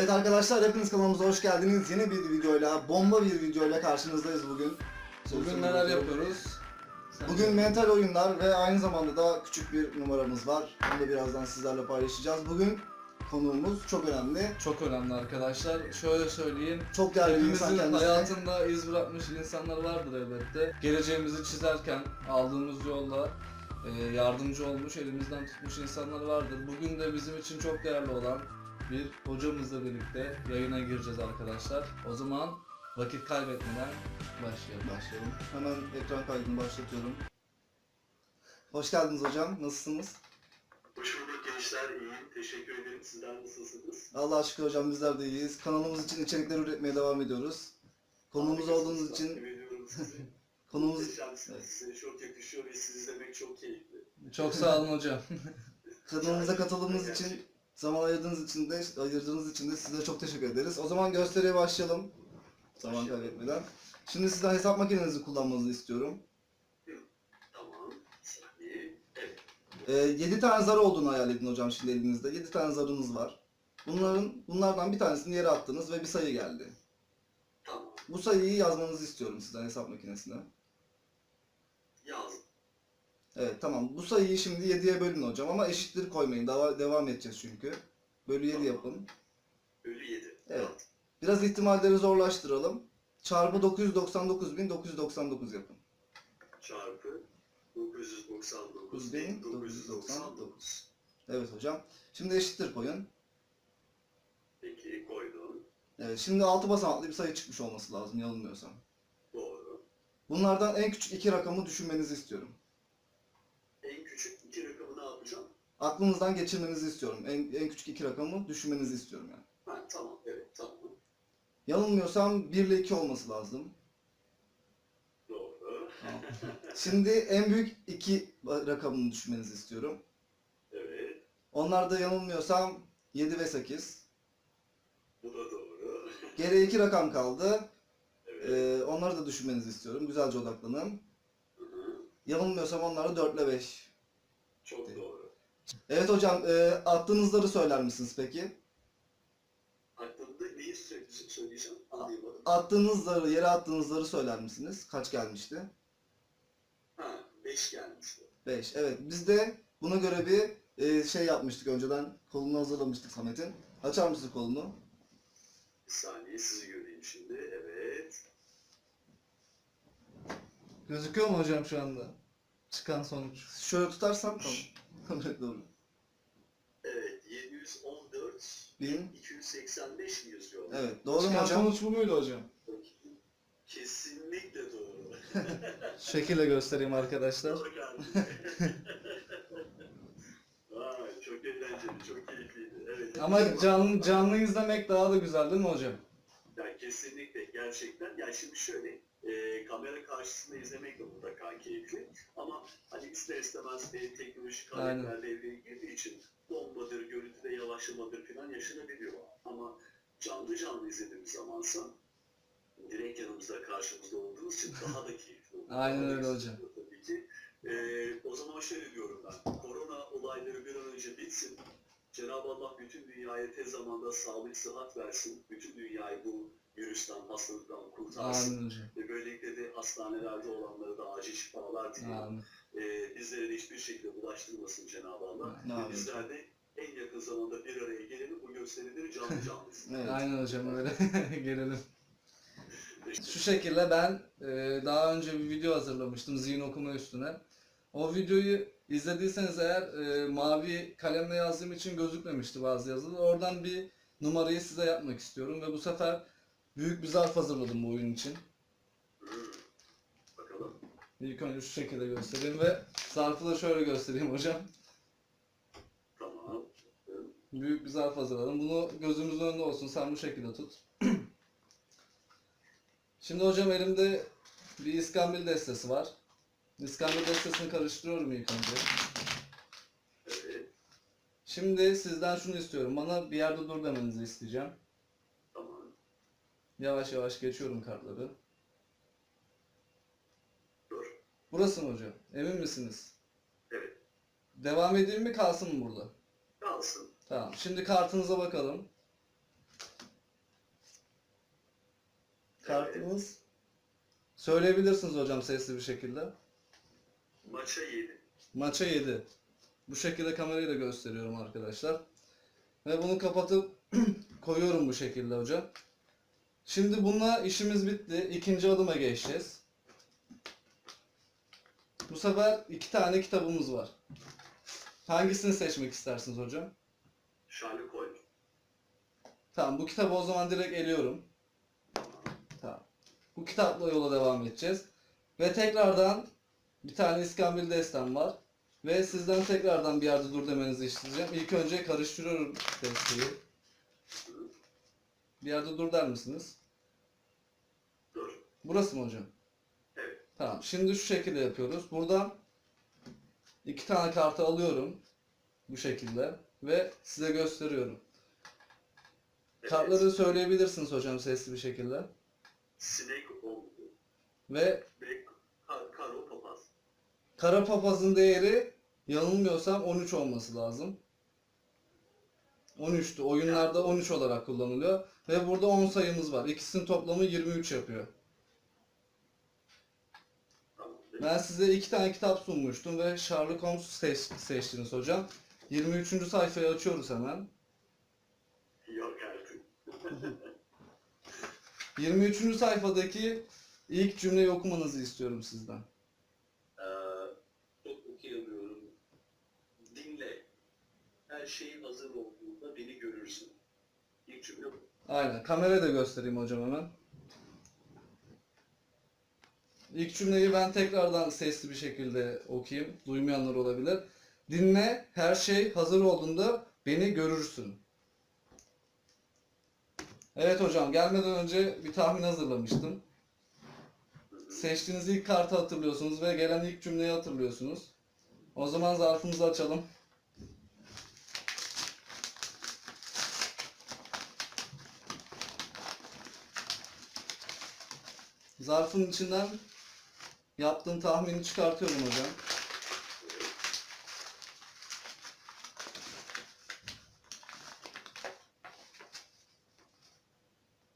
Evet arkadaşlar hepiniz kanalımıza hoş geldiniz. Yeni bir videoyla, bomba bir videoyla karşınızdayız bugün. Bugün neler yapıyoruz? Sen Bugün mental oyunlar ve aynı zamanda da küçük bir numaramız var. Onu da birazdan sizlerle paylaşacağız. Bugün konuğumuz çok önemli. çok önemli arkadaşlar. Şöyle söyleyeyim. Çok değerli bir insan kendisi. hayatında iz bırakmış insanlar vardır elbette. Geleceğimizi çizerken aldığımız yolla e, yardımcı olmuş, elimizden tutmuş insanlar vardır. Bugün de bizim için çok değerli olan bir hocamızla birlikte yayına gireceğiz arkadaşlar. O zaman vakit kaybetmeden başlayalım. Başlayalım. Hemen ekran kaydını başlatıyorum. Hoş geldiniz hocam. Nasılsınız? Hoş bulduk gençler, iyiyim. Teşekkür ederim. Sizler nasılsınız? Allah'a şükür hocam bizler de iyiyiz. Kanalımız için içerikler üretmeye devam ediyoruz. Konuğumuz olduğunuz için Muhteşemsiniz. Size çok yakışıyor ve sizi izlemek çok keyifli. Çok sağ olun hocam. kanalımıza katıldığınız için zaman ayırdığınız için de ayırdığınız için de size çok teşekkür ederiz. O zaman gösteriye başlayalım. Zaman kaybetmeden. Şimdi sizden hesap makinenizi kullanmanızı istiyorum. Tamam. Saniye. Evet. Ee, 7 tane zar olduğunu hayal edin hocam şimdi elinizde. 7 tane zarınız var. Bunların bunlardan bir tanesini yere attınız ve bir sayı geldi. Tamam. Bu sayıyı yazmanızı istiyorum sizden hesap makinesine. Yaz. Evet tamam. Bu sayıyı şimdi 7'ye bölün hocam ama eşittir koymayın. Dava, devam edeceğiz çünkü. Bölü 7 yapın. Bölü 7. Evet. Biraz ihtimalleri zorlaştıralım. Çarpı 999.999 yapın. Çarpı 999 999. Evet hocam. Şimdi eşittir koyun. Peki koydum. Evet, şimdi 6 basamaklı bir sayı çıkmış olması lazım yanılmıyorsam. Doğru. Bunlardan en küçük iki rakamı düşünmenizi istiyorum. En küçük iki rakamı ne yapacağım? Aklınızdan geçirmenizi istiyorum. En, en küçük iki rakamı düşünmenizi istiyorum yani. Ha, tamam. Evet tamam. Yanılmıyorsam 1 ile 2 olması lazım. Doğru. Şimdi en büyük iki rakamını düşünmenizi istiyorum. Evet. Onlar da yanılmıyorsam 7 ve 8. Bu da doğru. Geriye iki rakam kaldı. Evet. Ee, onları da düşünmenizi istiyorum. Güzelce odaklanın. Hı hı. Yanılmıyorsam onları 4 ile 5. Çok doğru. Evet hocam, e, attığınızları söyler misiniz peki? Aklımda neyi sö- söyleyeceğim anlayamadım. Attığınız zarı, yere attığınız zarı söyler misiniz? Kaç gelmişti? Ha 5 gelmişti. 5. Evet, biz de buna göre bir e, şey yapmıştık önceden. Kolunu hazırlamıştık Samet'in. Açar mısın kolunu? Bir saniye sizi göreyim şimdi. Evet. Gözüküyor mu hocam şu anda? Çıkan sonuç. Şöyle tutarsam tamam. Evet doğru. Evet 714 Bin. 285 mi yazıyor? Evet, doğru mu Çıkan hocam? sonuç bu muydu hocam? Kesinlikle doğru. Şekilde göstereyim arkadaşlar. doğru kardeşim. Vay çok eğlenceli, çok keyifliydi. Evet. Ama canlı, canlı izlemek daha da güzel değil mi hocam? Ya kesinlikle gerçekten. Ya şimdi şöyle e, kamera karşısında izlemek de mutlaka keyifli. Ama hani ister istemez e, teknolojik Aynen. aletler devreye girdiği için donmadır, görüntüde yavaşlamadır falan yaşanabiliyor. Ama canlı canlı izlediğimiz zamansa direkt yanımızda karşımızda olduğumuz için daha da keyifli oluyor. Aynen öyle hocam. Tabii ki. E, o zaman şöyle diyorum ben. Korona olayları bir an önce bitsin. Cenab-ı Allah bütün dünyaya tez zamanda sağlık, sıhhat versin. Bütün dünyayı bu virüsten, hastalıktan kurtarsın. Amin. Ve böylelikle de hastanelerde olanlara da acil şifalar diliyorum. Amin. Ee, bizlere de hiçbir şekilde bulaştırmasın Cenab-ı Allah. Amin. Ve bizler de en yakın zamanda bir araya gelelim bu gösterileri canlı canlı izleyelim. Evet. Aynen hocam öyle. Gelelim. Şu şekilde ben e, daha önce bir video hazırlamıştım zihin okuma üstüne. O videoyu izlediyseniz eğer e, mavi kalemle yazdığım için gözükmemişti bazı yazılar. Oradan bir numarayı size yapmak istiyorum ve bu sefer büyük bir zarf hazırladım bu oyun için. Bakalım. İlk önce şu şekilde göstereyim ve zarfı da şöyle göstereyim hocam. Tamam. Büyük bir zarf hazırladım. Bunu gözümüzün önünde olsun. Sen bu şekilde tut. Şimdi hocam elimde bir iskambil destesi var. İskambil destesini karıştırıyorum ilk önce. Şimdi sizden şunu istiyorum. Bana bir yerde dur demenizi isteyeceğim. Yavaş yavaş geçiyorum kartları. Dur. Burası mı hocam? Emin misiniz? Evet. Devam edeyim mi kalsın mı burada? Kalsın. Tamam. Şimdi kartınıza bakalım. kartımız. Söyleyebilirsiniz hocam sesli bir şekilde. Maça 7. Maça 7. Bu şekilde kamerayı da gösteriyorum arkadaşlar. Ve bunu kapatıp koyuyorum bu şekilde hocam. Şimdi bununla işimiz bitti. İkinci adıma geçeceğiz. Bu sefer iki tane kitabımız var. Hangisini seçmek istersiniz hocam? Charles Koy. Tamam bu kitabı o zaman direkt eliyorum. Tamam. Bu kitapla yola devam edeceğiz. Ve tekrardan bir tane İskambil destem var. Ve sizden tekrardan bir yerde dur demenizi isteyeceğim. İlk önce karıştırıyorum desteği. Bir yerde dur der misiniz? Burası mı hocam? Evet. Tamam. Şimdi şu şekilde yapıyoruz. Buradan iki tane kartı alıyorum. Bu şekilde. Ve size gösteriyorum. Evet. Kartları söyleyebilirsiniz hocam sesli bir şekilde. Snake oldu. Ve Ve kar, karo papaz. kara papazın değeri yanılmıyorsam 13 olması lazım. 13'tü. Oyunlarda 13 olarak kullanılıyor. Ve burada 10 sayımız var. İkisinin toplamı 23 yapıyor. Tamam. Ben size iki tane kitap sunmuştum ve Sherlock Holmes seç, seçtiniz hocam. 23. sayfayı açıyoruz hemen. Yok artık. 23. sayfadaki ilk cümleyi okumanızı istiyorum sizden. Ee, çok okuyamıyorum. Dinle. Her şey hazır olduğunda beni görürsün. İlk cümle bu. Aynen. Kameraya da göstereyim hocam hemen. İlk cümleyi ben tekrardan sesli bir şekilde okuyayım. Duymayanlar olabilir. Dinle, her şey hazır olduğunda beni görürsün. Evet hocam, gelmeden önce bir tahmin hazırlamıştım. Seçtiğiniz ilk kartı hatırlıyorsunuz ve gelen ilk cümleyi hatırlıyorsunuz. O zaman zarfımızı açalım. Zarfın içinden yaptığım tahmini çıkartıyorum hocam.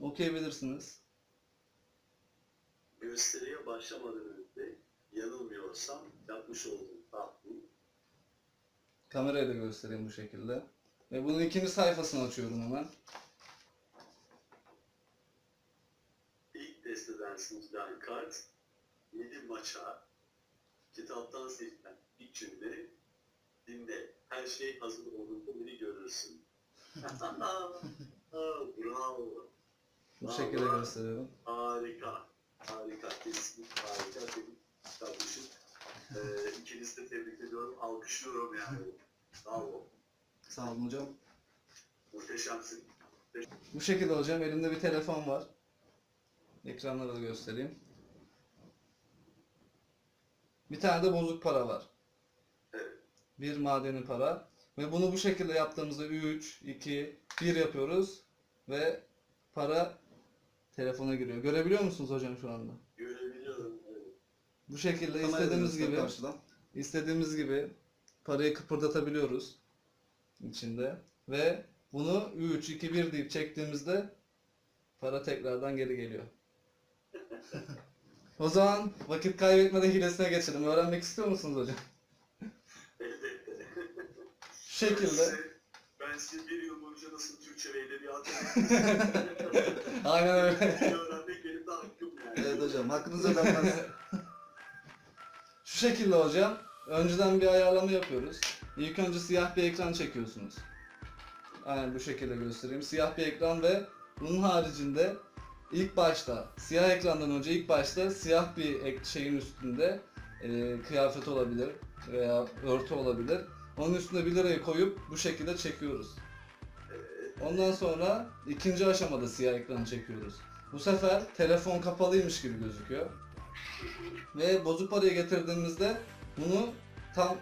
Okuyabilirsiniz. Gösteriye başlamadan önce yanılmıyorsam yapmış olduğum tahmin Kameraya da göstereyim bu şekilde. Ve bunun ikinci sayfasını açıyorum hemen. ilk desteden seçilen kart 7 maça kitaptan seçilen ilk cümle dinle. Her şey hazır olduğunda beni görürsün. Bravo. Bu şekilde gösteriyorum. Harika. Harika. Kesinlikle harika. Benim kardeşim. Ee, ikinizi de tebrik ediyorum. Alkışlıyorum yani. Bravo. Sağ olun hocam. Muhteşemsin. Bu şekilde hocam elimde bir telefon var. Ekranlara da göstereyim. Bir tane de bozuk para var. Evet. Bir madeni para. Ve bunu bu şekilde yaptığımızda 3, 2, 1 yapıyoruz. Ve para telefona giriyor. Görebiliyor musunuz hocam şu anda? Görebiliyorum. Evet. Bu şekilde Kamerayı istediğimiz gibi Karşıdan. istediğimiz gibi parayı kıpırdatabiliyoruz içinde ve bunu 3 2 1 deyip çektiğimizde para tekrardan geri geliyor. o zaman vakit kaybetmeden hilesine geçelim. Öğrenmek istiyor musunuz hocam? Elbette. Şu şekilde. Ben size bir yıl boyunca nasıl Türkçe ve edebiyat Aynen öyle. öğrenmek benim de hakkım yani. Evet hocam. Hakkınızı ödenmez. Şu şekilde hocam. Önceden bir ayarlama yapıyoruz. İlk önce siyah bir ekran çekiyorsunuz. Aynen bu şekilde göstereyim. Siyah bir ekran ve bunun haricinde ilk başta siyah ekrandan önce ilk başta siyah bir şeyin üstünde e, kıyafet olabilir veya örtü olabilir. Onun üstüne 1 lirayı koyup bu şekilde çekiyoruz. Ondan sonra ikinci aşamada siyah ekranı çekiyoruz. Bu sefer telefon kapalıymış gibi gözüküyor. Ve bozuk parayı getirdiğimizde bunu tam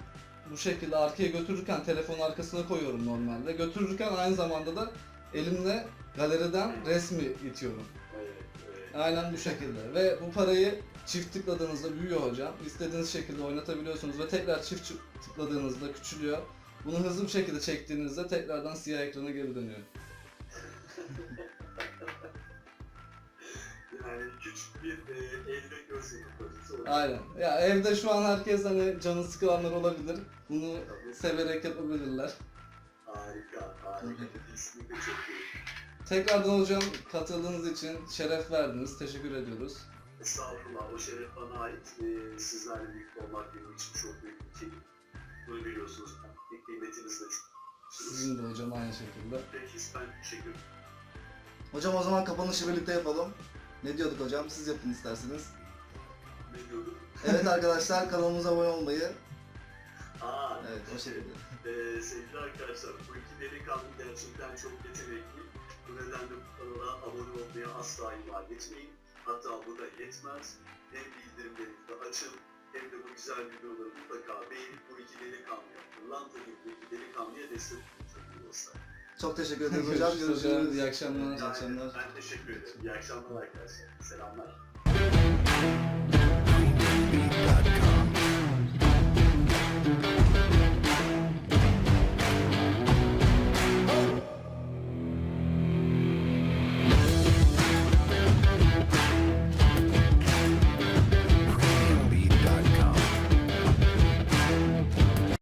bu şekilde arkaya götürürken telefonun arkasına koyuyorum normalde. Götürürken aynı zamanda da elimle galeriden resmi itiyorum. Aynen bu şekilde. Ve bu parayı çift tıkladığınızda büyüyor hocam. İstediğiniz şekilde oynatabiliyorsunuz ve tekrar çift tıkladığınızda küçülüyor. Bunu hızlı bir şekilde çektiğinizde tekrardan siyah ekrana geri dönüyor. Yani küçük bir e, elde olarak. Aynen. Ya evde şu an herkes hani canı sıkılanlar olabilir. Bunu severek yapabilirler. Harika, harika. Kesinlikle çok iyi. Tekrardan hocam katıldığınız için şeref verdiniz. Teşekkür ediyoruz. Estağfurullah, o şeref bana ait. Ee, sizlerle birlikte olmak benim için çok büyük bir keyif. Bunu biliyorsunuz. Bir kıymetiniz de çok. Sizin de hocam aynı şekilde. Peki, ben teşekkür ederim. Hocam o zaman kapanışı birlikte yapalım. Ne diyorduk hocam? Siz yapın isterseniz. Ne diyordum? Evet arkadaşlar kanalımıza abone olmayı. Aa, Evet o şekilde. Ee, sevgili arkadaşlar, bu iki delikanlı gerçekten çok yetenekli. Bu nedenle bu kanala abone olmaya asla ihmal etmeyin. Hatta bu da yetmez. Hem bildirimleri de açın, hem de bu güzel videoları mutlaka beğenip bu iki delikanlıya, Pırlanta gibi bu iki delikanlıya destek dostlar. Çok teşekkür ederiz hocam. Görüşürüz hocam. Görüşürüz. İyi akşamlar. İyi akşamlar. Ben teşekkür ederim. İyi akşamlar arkadaşlar. Selamlar.